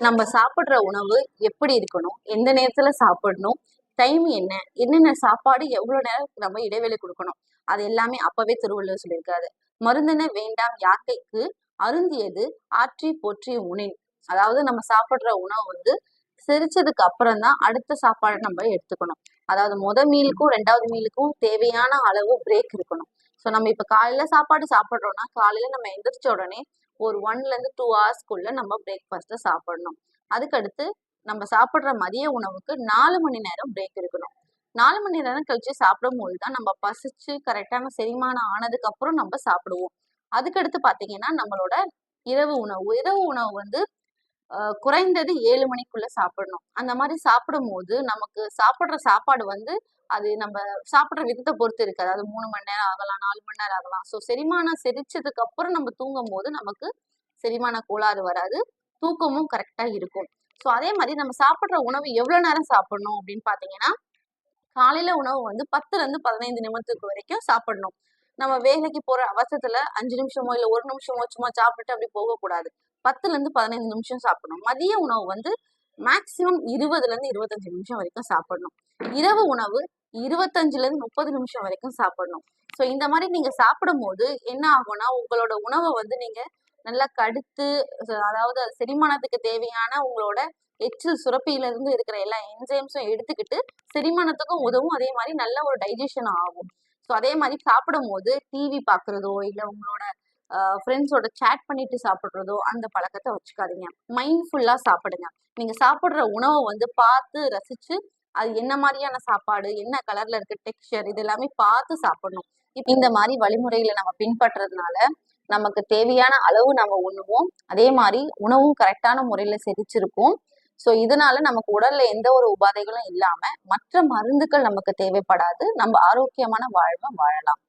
நம்ம சாப்பிட்ற உணவு எப்படி இருக்கணும்? எந்த நேரத்துல சாப்பிடணும்? டைம் என்ன? என்னென்ன சாப்பாடு எவ்வளவு நேரம் நம்ம இடைவெளி கொடுக்கணும்? அது எல்லாமே அப்பவே திருவள்ளுவர் சொல்லியிருக்காரு. மருந்தென வேண்டாம் யாக்கைக்கு அருந்தியது ஆற்றி போற்றி உணின் அதாவது நம்ம சாப்பிடுற உணவு வந்து சிரிச்சதுக்கு அப்புறம் தான் அடுத்த சாப்பாடை நம்ம எடுத்துக்கணும். அதாவது முத மீலுக்கும் ரெண்டாவது மீலுக்கும் தேவையான அளவு பிரேக் இருக்கணும். ஸோ நம்ம இப்போ காலையில் சாப்பாடு சாப்பிட்றோம்னா காலையில் நம்ம எந்திரிச்ச உடனே ஒரு ஒன்லேருந்து டூ ஹவர்ஸ்க்குள்ள நம்ம பிரேக்ஃபாஸ்ட்டை சாப்பிடணும். அதுக்கடுத்து நம்ம சாப்பிட்ற மதிய உணவுக்கு நாலு மணி நேரம் பிரேக் இருக்கணும் நாலு மணி நேரம் கழிச்சு சாப்பிடும் போது தான் நம்ம பசிச்சு கரெக்டான செரிமானம் ஆனதுக்கு அப்புறம் நம்ம சாப்பிடுவோம். அதுக்கடுத்து பார்த்தீங்கன்னா நம்மளோட இரவு உணவு. இரவு உணவு வந்து குறைந்தது ஏழு மணிக்குள்ள சாப்பிடணும். அந்த மாதிரி சாப்பிடும்போது நமக்கு சாப்பிட்ற சாப்பாடு வந்து அது நம்ம சாப்பிட்ற விதத்தை பொறுத்து இருக்கு அதாவது மூணு மணி நேரம் ஆகலாம் நாலு மணி நேரம் ஆகலாம். ஸோ செரிமானம் செரிச்சதுக்கு அப்புறம் நம்ம தூங்கும் போது நமக்கு செரிமான கோளாறு வராது. தூக்கமும் கரெக்டா இருக்கும். ஸோ அதே மாதிரி நம்ம சாப்பிட்ற உணவு எவ்வளோ நேரம் சாப்பிடணும் அப்படின்னு பார்த்தீங்கன்னா காலையில உணவு வந்து பத்துலேருந்து பதினைந்து நிமிடத்துக்கு வரைக்கும் சாப்பிடணும். நம்ம வேலைக்கு போற அவசரத்துல அஞ்சு நிமிஷமோ இல்ல ஒரு நிமிஷமோ சும்மா சாப்பிட்டுட்டு அப்படி போகக்கூடாது. பத்துலேருந்து பதினைந்து நிமிஷம் சாப்பிடணும். மதிய உணவு வந்து மேக்சிமம் இருபதுலேருந்து இருபத்தஞ்சு நிமிஷம் வரைக்கும் சாப்பிடணும். இரவு உணவு இருபத்தஞ்சுலேருந்து முப்பது நிமிஷம் வரைக்கும் சாப்பிடணும். ஸோ இந்த மாதிரி நீங்கள் சாப்பிடும் போது என்ன ஆகும்னா உங்களோட உணவை வந்து நீங்கள் நல்லா கடுத்து அதாவது செரிமானத்துக்கு தேவையான உங்களோட எச்சில் சுரப்பியிலிருந்து இருக்கிற எல்லா என்சைம்ஸும் எடுத்துக்கிட்டு செரிமானத்துக்கும் உதவும். அதே மாதிரி நல்ல ஒரு டைஜஷன் ஆகும். ஸோ அதே மாதிரி சாப்பிடும் போது டிவி பார்க்குறதோ இல்லை உங்களோட ஃப்ரெண்ட்ஸோட சேட் பண்ணிட்டு சாப்பிட்றதோ அந்த பழக்கத்தை வச்சுக்காதீங்க. மைண்ட்ஃபுல்லாக சாப்பிடுங்க. நீங்கள் சாப்பிட்ற உணவை வந்து பார்த்து ரசித்து அது என்ன மாதிரியான சாப்பாடு என்ன கலரில் இருக்க டெக்ஸ்சர் இது எல்லாமே பார்த்து சாப்பிடணும். இப்போ இந்த மாதிரி வழிமுறைகளை நம்ம பின்பற்றதுனால நமக்கு தேவையான அளவு நம்ம உண்ணுவோம். அதே மாதிரி உணவும் கரெக்டான முறையில் செரிச்சிருக்கும். ஸோ இதனால நமக்கு உடல்ல எந்த ஒரு உபாதைகளும் இல்லாம மற்ற மருந்துகள் நமக்கு தேவைப்படாது. நம்ம ஆரோக்கியமான வாழ்வை வாழலாம்.